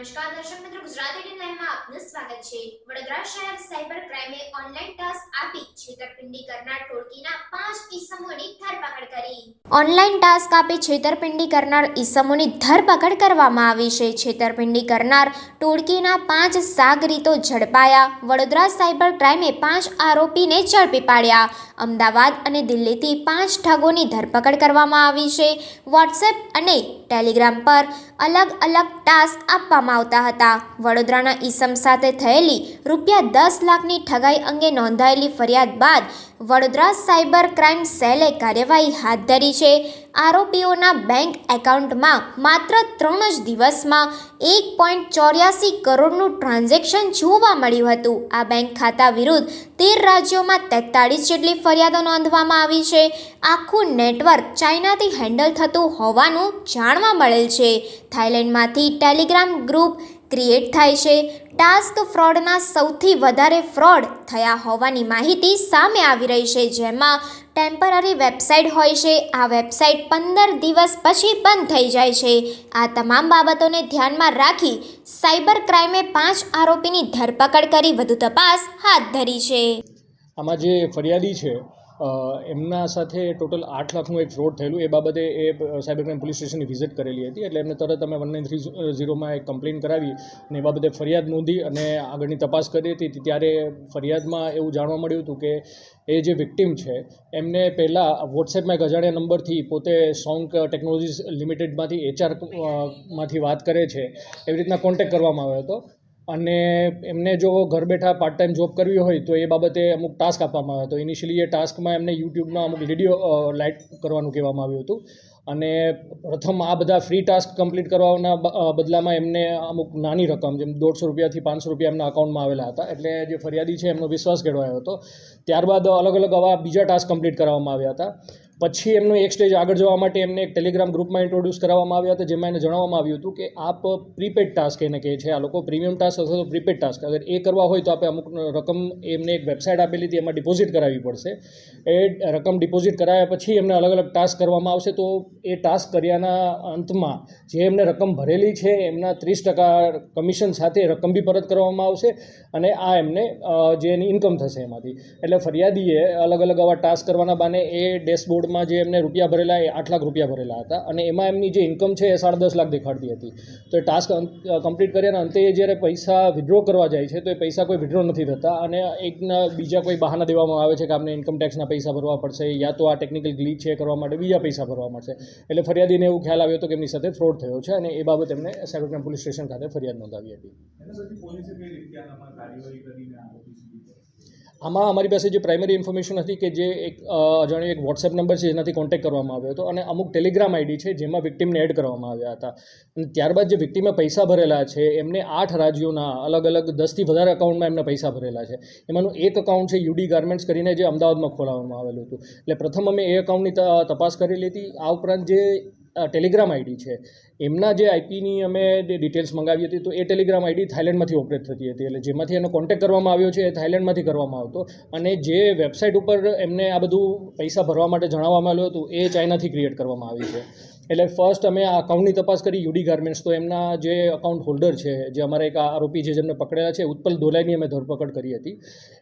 નમસ્કાર, દર્શક મિત્રો, ગુજરાતી ટીવી લાઈવમાં આપનું સ્વાગત છે. વડોદરા શહેર સાયબર ક્રાઇમે ઓનલાઈન ટાસ્ક આપી છેતરપિંડી કરનાર ટોળકીના પાંચ ઈસમોની ધરપકડ કરી. ઓનલાઈન ટાસ્ક આપી છેતરપિંડી કરનાર ઈસમોની ધરપકડ કરવામાં આવી છે. છેતરપિંડી કરનાર ટોળકીના પાંચ સાગરીતો ઝડપાયા. વડોદરા સાયબર ક્રાઇમે પાંચ આરોપીને ઝડપી પાડ્યા. અમદાવાદ અને દિલ્હીથી પાંચ ઠગોની ધરપકડ કરવામાં આવી છે. વોટ્સએપ અને ટેલિગ્રામ પર અલગ અલગ ટાસ્ક આપવામાં આવતા હતા. વડોદરાના ઈસમ સાથે થયેલી રૂપિયા દસ લાખની ઠગાઈ અંગે નોંધાયેલી ફરિયાદ બાદ વડોદરા સાયબર ક્રાઇમ સેલે કાર્યવાહી હાથ ધરી છે. આરોપીઓના બેંક એકાઉન્ટમાં માત્ર ત્રણ જ દિવસમાં એક પોઈન્ટ ચોર્યાસી કરોડનું ટ્રાન્ઝેક્શન જોવા મળ્યું હતું. આ બેંક ખાતા વિરુદ્ધ તેર રાજ્યોમાં તેતાળીસ જેટલી ફરિયાદો નોંધવામાં આવી છે. આખું નેટવર્ક ચાઇનાથી હેન્ડલ થતું હોવાનું જાણવા મળેલ છે. થાઇલેન્ડમાંથી ટેલિગ્રામ ગ્રુપ ક્રિએટ થાય છે. ટાસ્ક ફ્રોડના સૌથી વધારે ફ્રોડ થયા હોવાની માહિતી સામે આવી રહી છે, જેમાં ટેમ્પરરી વેબસાઇટ હોય છે. આ વેબસાઇટ પંદર દિવસ પછી બંધ થઈ જાય છે. આ તમામ બાબતોને ધ્યાનમાં રાખી સાયબર ક્રાઇમે પાંચ આરોપીની ધરપકડ કરી વધુ તપાસ હાથ ધરી છે. આમાં જે ફરિયાદી છે એમના સાથે ટોટલ આઠ લાખનું એક ફ્રોડ થયેલું. એ બાબતે એ સાયબર ક્રાઇમ પોલીસ સ્ટેશનની વિઝિટ કરેલી હતી એટલે એમને તરત અમે વન નાઇન થ્રી ઝીરોમાં એક કમ્પ્લેન કરાવી અને એ બાબતે ફરિયાદ નોંધી અને આગળની તપાસ કરી હતી. ત્યારે ફરિયાદમાં એવું જાણવા મળ્યું હતું કે એ જે વિક્ટિમ છે, એમને પહેલાં વોટ્સએપમાં એક અજાણ્યા નંબરથી પોતે સોંગ ટેકનોલોજીસ લિમિટેડમાંથી એચઆરમાંથી વાત કરે છે, એવી રીતના કોન્ટેક્ટ કરવામાં આવ્યો હતો. અને એમને જો ઘર બેઠા પાર્ટ ટાઈમ જોબ કરવી હોય તો એ બાબતે અમુક ટાસ્ક આપવામાં આવ્યો હતો ઇનિશિયલી એ ટાસ્કમાં એમને યુટ્યુબના અમુક વીડિયો લાઇટ કરવાનું કહેવામાં આવ્યું હતું. અને પ્રથમ આ બધા ફ્રી ટાસ્ક કમ્પ્લીટ કરવાના બદલામાં એમને અમુક નાની રકમ જેમ દોઢસો રૂપિયાથી પાંચસો રૂપિયા એમના અકાઉન્ટમાં આવેલા હતા. એટલે જે ફરિયાદી છે એમનો વિશ્વાસ કેળવાયો હતો. ત્યારબાદ અલગ અલગ આવા બીજા ટાસ્ક કમ્પ્લીટ કરવામાં આવ્યા હતા. પછી એમનો એક સ્ટેજ આગળ જવા માટે એમને એક ટેલિગ્રામ ગ્રુપમાં ઇન્ટ્રોડ્યુસ કરવામાં આવ્યા હતા, જેમાં એને જણાવવામાં આવ્યું હતું કે આપ પ્રીપેડ ટાસ્ક એને કહે છે. આ લોકો પ્રીમિયમ ટાસ્ક અથવા તો પ્રીપેડ ટાસ્ક અગર એ કરવા હોય તો આપણે અમુક રકમ એમને એક વેબસાઇટ આપેલી હતી, એમાં ડિપોઝિટ કરાવવી પડશે. એ રકમ ડિપોઝિટ કરાવ્યા પછી એમને અલગ અલગ ટાસ્ક કરવામાં આવશે. તો એ ટાસ્ક કર્યાના અંતમાં જે એમને રકમ ભરેલી છે, એમના ત્રીસ ટકા કમિશન સાથે રકમ બી પરત કરવામાં આવશે અને આ એમને જે એની ઇન્કમ થશે એમાંથી. એટલે ફરિયાદીએ અલગ અલગ આવા ટાસ્ક કરવાના બાને એ ડેશબોર્ડમાં જે એમને રૂપિયા ભરેલા એ આઠ લાખ રૂપિયા ભરેલા હતા અને એમાં એમની જે ઇન્કમ છે એ સાડા દસ લાખ દેખાડતી હતી. તો એ ટાસ્ક કમ્પ્લીટ કર્યાના અંતે એ જ્યારે પૈસા વિડ્રો કરવા જાય છે તો એ પૈસા કોઈ વિડ્રો નથી થતા અને એકના બીજા કોઈ બહાના દેવામાં આવે છે કે આપણે ઇન્કમ ટેક્સના પૈસા ભરવા પડશે યા તો આ ટેકનિકલ ગ્લીચ છે કરવા માટે બીજા પૈસા ભરવા મળશે. એટલે ફરિયાદીને એવું ખ્યાલ આવ્યો હતો કે એમની સાથે ફ્રોડ થયો છે અને એ બાબત એમને સાયબર ક્રાઇમ પોલીસ સ્ટેશન ખાતે ફરિયાદ નોંધાવી હતી. આમાં અમારી પાસે જે પ્રાઇમરી ઇન્ફોર્મેશન હતી કે જે એક અજાણ્યો એક વોટ્સએપ નંબર છે, જેનાથી કોન્ટેક્ટ કરવામાં આવ્યો હતો અને અમુક ટેલિગ્રામ આઈડી છે, જેમાં વિક્ટીમને એડ કરવામાં આવ્યા હતા. અને ત્યારબાદ જે વિક્ટીમે પૈસા ભરેલા છે, એમને આઠ રાજ્યોના અલગ અલગ દસથી વધારે અકાઉન્ટમાં એમને પૈસા ભરેલા છે. એમાંનું એક અકાઉન્ટ છે યુડી ગાર્મેન્ટ્સ કરીને જે અમદાવાદમાં ખોલાવવામાં આવેલું હતું. એટલે પ્રથમ અમે એ અકાઉન્ટની તપાસ કરી લીધી. આ ઉપરાંત જે ટેલિગ્રામ આઈડી છે. એમના જે આઈપીની અમે ડિટેલ્સ મંગાવી હતી તો એ ટેલિગ્રામ આઈડી થાઇલેન્ડમાંથી ઓપરેટ થતી હતી. એટલે જેમાંથી એનો કોન્ટેક્ટ કરવામાં આવ્યો છે એ થાઇલેન્ડમાંથી કરવામાં આવતો. અને જે વેબસાઇટ ઉપર એમને આ બધું પૈસા ભરવા માટે જણાવવામાં આવ્યું હતું એ ચાઇનાથી ક્રિએટ કરવામાં આવી છે. એટલે ફર્સ્ટ અમે આ અકાઉન્ટની તપાસ કરી યુડી ગાર્મેન્ટ્સ તો એમના જે અકાઉન્ટ હોલ્ડર છે, જે અમારા એક આરોપી છે, જેમને પકડેલા છે, ઉત્પલ દોલાઈની અમે ધરપકડ કરી હતી.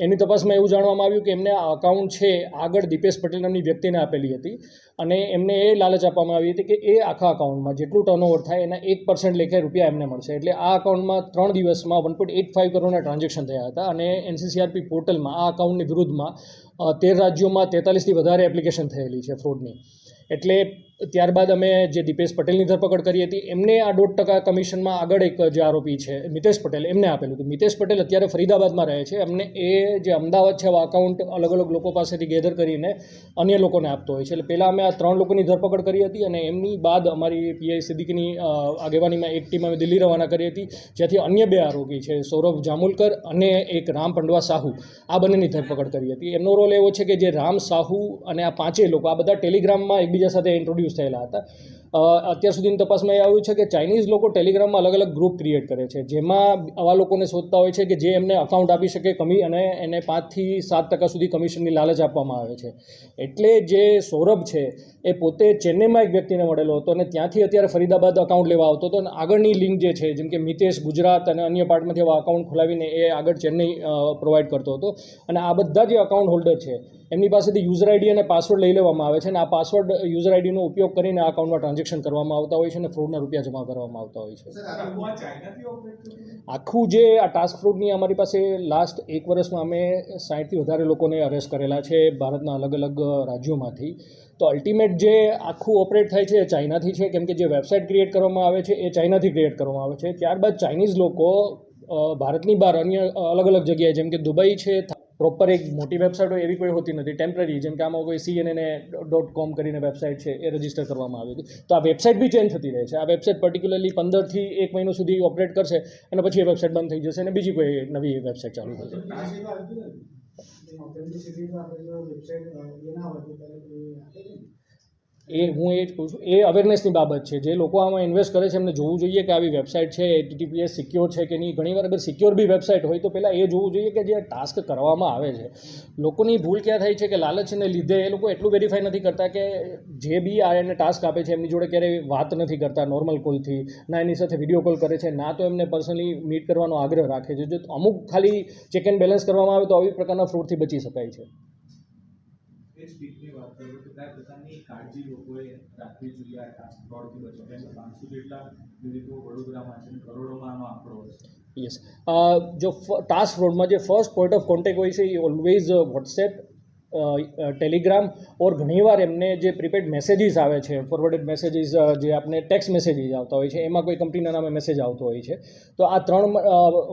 એની તપાસમાં એવું જાણવામાં આવ્યું કે એમને આ અકાઉન્ટ છે, આગળ દીપેશ પટેલ નામની વ્યક્તિને આપેલી હતી. અને એમને એ લાલચ આપવામાં આવી હતી કે એ આખા અકાઉન્ટમાં જેટલું ટર્નઓવર થાય એના એક પર્સન્ટ લેખે રૂપિયા એમને મળશે. એટલે આ અકાઉન્ટમાં ત્રણ દિવસમાં વન પોઈન્ટ એટ ફાઇવ કરોડના ટ્રાન્ઝેક્શન થયા હતા અને એનસીસીઆરપી પોર્ટલમાં આ અકાઉન્ટની વિરુદ્ધમાં તેર રાજ્યોમાં તેતાલીસથી વધારે એપ્લિકેશન થયેલી છે ફ્રોડની એટલે ત્યારબાદ અમે જે દીપેશ પટેલની ધરપકડ કરી હતી, એમને આ દોઢ ટકા કમિશનમાં આગળ એક જે આરોપી છે, મિતેશ પટેલ, એમને આપેલું હતું. મિતેશ પટેલ અત્યારે ફરીદાબાદમાં રહે છે. એમને એ જે અમદાવાદ છે એવા અકાઉન્ટ અલગ અલગ લોકો પાસેથી ગેધર કરીને અન્ય લોકોને આપતો હોય છે. એટલે પહેલાં અમે આ ત્રણ લોકોની ધરપકડ કરી હતી અને એમની બાદ અમારી પીઆઈ સિદ્દીકીની આગેવાનીમાં એક ટીમ અમે દિલ્હી રવાના કરી હતી, જ્યાંથી અન્ય બે આરોપી છે, સૌરભ જામુલકર અને એક રામ પંડવા સાહુ, આ બંનેની ધરપકડ કરી હતી. એમનો રોલ એવો છે કે જે રામ સાહુ અને આ પાંચેય લોકો, આ બધા ટેલિગ્રામમાં એકબીજા સાથે ઇન્ટ્રોડ્યુસ થયેલા હતા. અત્યાર સુધીની તપાસમાં એ આવ્યું છે કે ચાઇનીઝ લોકો ટેલિગ્રામમાં અલગ અલગ ગ્રુપ ક્રિએટ કરે છે, જેમાં આવા લોકોને શોધતા હોય છે કે જે એમને અકાઉન્ટ આપી શકે કમી અને એને પાંચથી સાત ટકા સુધી કમિશનની લાલચ આપવામાં આવે છે. એટલે જે સૌરભ છે, એ પોતે ચેન્નઈમાં એક વ્યક્તિને મળેલો હતો અને ત્યાંથી અત્યારે ફરીદાબાદ અકાઉન્ટ લેવા આવતો હતો અને આગળની લિંક જે છે, જેમ કે મિતેશ ગુજરાત અને અન્ય પાર્ટમાંથી એવા અકાઉન્ટ ખોલાવીને એ આગળ ચેન્નઈ પ્રોવાઈડ કરતો હતો. અને આ બધા જે અકાઉન્ટ હોલ્ડર છે, એમની પાસેથી યુઝર આઈડી અને પાસવર્ડ લઈ લેવામાં આવે છે અને આ પાસવર્ડ યુઝર આઈડીનો ઉપયોગ કરીને આ અકાઉન્ટમાં ટ્રાન્ઝેક્શન કરવામાં આવતા હોય છે અને ફ્રોડના રૂપિયા જમા કરવામાં આવતા હોય છે. આખું જે આ ટાસ્ક ફ્રોડની અમારી પાસે લાસ્ટ એક વર્ષમાં અમે સાઠથી વધારે લોકોને અરેસ્ટ કરેલા છે ભારતના અલગ અલગ રાજ્યોમાંથી. તો અલ્ટિમેટ જે આખું ઓપરેટ થાય છે એ ચાઇનાથી છે. કેમ કે જે વેબસાઇટ ક્રિએટ કરવામાં આવે છે એ ચાઇનાથી ક્રિએટ કરવામાં આવે છે. ત્યારબાદ ચાઇનીઝ લોકો ભારતની બહાર અન્ય અલગ અલગ જગ્યાએ જેમ કે દુબઈ છે પ્રોપર એક મોટી વેબસાઇટ એવી કોઈ હોતી નથી. ટેમ્પરરી જેમ કે આમાં કોઈ સીએનએન ડોટ કોમ કરીને વેબસાઇટ છે, એ રજિસ્ટર કરવામાં આવી હતી. તો આ વેબસાઇટ બી ચેન્જ થતી રહે છે. આ વેબસાઇટ પર્ટિક્યુલરલી પંદરથી એક મહિનો સુધી ઓપરેટ કરશે અને પછી એ વેબસાઇટ બંધ થઈ જશે અને બીજી કોઈ નવી વેબસાઇટ ચાલુ થશે. એ હું એ જ કહું છું, એ અવેરનેસની બાબત છે. જે લોકો આમાં ઇન્વેસ્ટ કરે છે, એમને જોવું જોઈએ કે આવી વેબસાઇટ છે એટીટીપીએસ સિક્યોર છે કે નહીં. ઘણીવાર અગર સિક્યોર બી વેબસાઇટ હોય તો પહેલાં એ જોવું જોઈએ કે જે ટાસ્ક કરવામાં આવે છે. લોકોની ભૂલ ક્યાં થાય છે કે લાલચને લીધે એ લોકો એટલું વેરીફાઈ નથી કરતા કે જે બી આ એને ટાસ્ક આપે છે, એમની જોડે ક્યારેય વાત નથી કરતા નોર્મલ કોલથી ના એની સાથે વીડિયો કોલ કરે છે, ના તો એમને પર્સનલી મીટ કરવાનો આગ્રહ રાખે છે. જો અમુક ખાલી ચેક એન્ડ બેલેન્સ કરવામાં આવે તો આવી પ્રકારના ફ્રોડથી બચી શકાય છે. એ સ્પીકની વાત કરું તો કયા પ્રકારની કાળજી લોકોએ રાખવી જોઈએ આ ટાસ્ક ફ્રોડથી બચવા કેમ કે પાંચસો જેટલા પીડિતો વડોદરામાં છે કરોડોમાં આનો આંકડો હશે યસ જો ટાસ્ક ફ્રોડમાં જે ફર્સ્ટ પોઈન્ટ ઓફ કોન્ટેક્ટ હોય છે એ ઓલવેઝ વોટ્સએપ ટેલિગ્રામ ઓર ઘણીવાર એમને જે પ્રીપેડ મેસેજીસ આવે છે ફોરવર્ડેડ મેસેજીસ જે આપણે ટેક્સ્ટ મેસેજીસ આવતા હોય છે, એમાં કોઈ કંપનીના નામે મેસેજ આવતો હોય છે, તો આ ત્રણ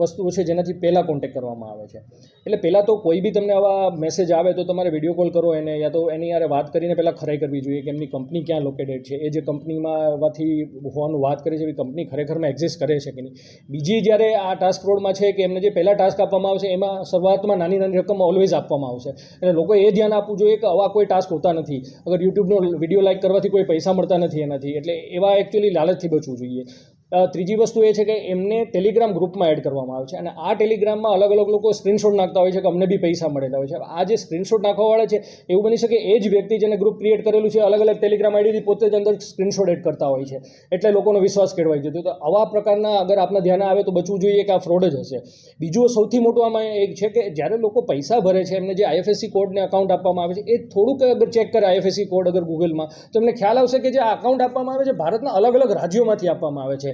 વસ્તુઓ છે જેનાથી પહેલાં કોન્ટેક્ટ કરવામાં આવે છે. એટલે પહેલાં તો કોઈ બી તમને આવા મેસેજ આવે તો તમારે વીડિયો કોલ કરો એને, યા તો એની યારે વાત કરીને પહેલાં ખરાઈ કરવી જોઈએ કે એમની કંપની ક્યાં લોકેટેડ છે, એ જે કંપનીમાં માંથી હોવાનું વાત કરે છે, એવી કંપની ખરેખરમાં એક્ઝિસ્ટ કરે છે કે નહીં. બીજી જ્યારે આ ટાસ્ક ફ્રોડમાં છે કે એમને જે પહેલાં ટાસ્ક આપવામાં આવશે એમાં શરૂઆતમાં નાની નાની રકમ ઓલવેઝ આપવામાં આવશે. એટલે લોકોએ એ ધ્યાન આપવું જોઈએ કે આવા કોઈ ટાસ્ક હોતા નથી. અગર યુટ્યુબનો વીડિયો લાઇક કરવાથી કોઈ પૈસા મળતા નથી એનાથી. એટલે એવા એકચ્યુઅલી લાલચથી બચવું જોઈએ. ત્રીજી વસ્તુ એ છે કે એમને ટેલિગ્રામ ગ્રુપમાં એડ કરવામાં આવે છે અને આ ટેલિગ્રામમાં અલગ અલગ લોકો સ્ક્રીનશોટ નાખતા હોય છે કે અમને બી પૈસા મળેલા હોય છે. આ જે સ્ક્રીનશોટ નાખવાવાળા છે, એવું બની શકે એ જ વ્યક્તિ જેને ગ્રુપ ક્રિએટ કરેલું છે, અલગ અલગ ટેલિગ્રામ આઈડીથી પોતે જ અંદર સ્ક્રીનશોટ એડ કરતા હોય છે. એટલે લોકોનો વિશ્વાસ કેળવાઈ જતો તો આવા પ્રકારના અગર આપને ધ્યાન આવે તો બચવું જોઈએ કે આ ફ્રોડ જ હશે. બીજું સૌથી મોટું આમાં એક છે કે જ્યારે લોકો પૈસા ભરે છે, એમને જે આઈએફએસસી કોડને અકાઉન્ટ આપવામાં આવે છે, એ થોડુંક અગર ચેક કરે આઈએફએસસી કોડ અગર ગૂગલમાં તો એમને ખ્યાલ આવશે કે જે આ અકાઉન્ટ આપવામાં આવે છે, ભારતના અલગ અલગ રાજ્યોમાંથી આપવામાં આવે છે.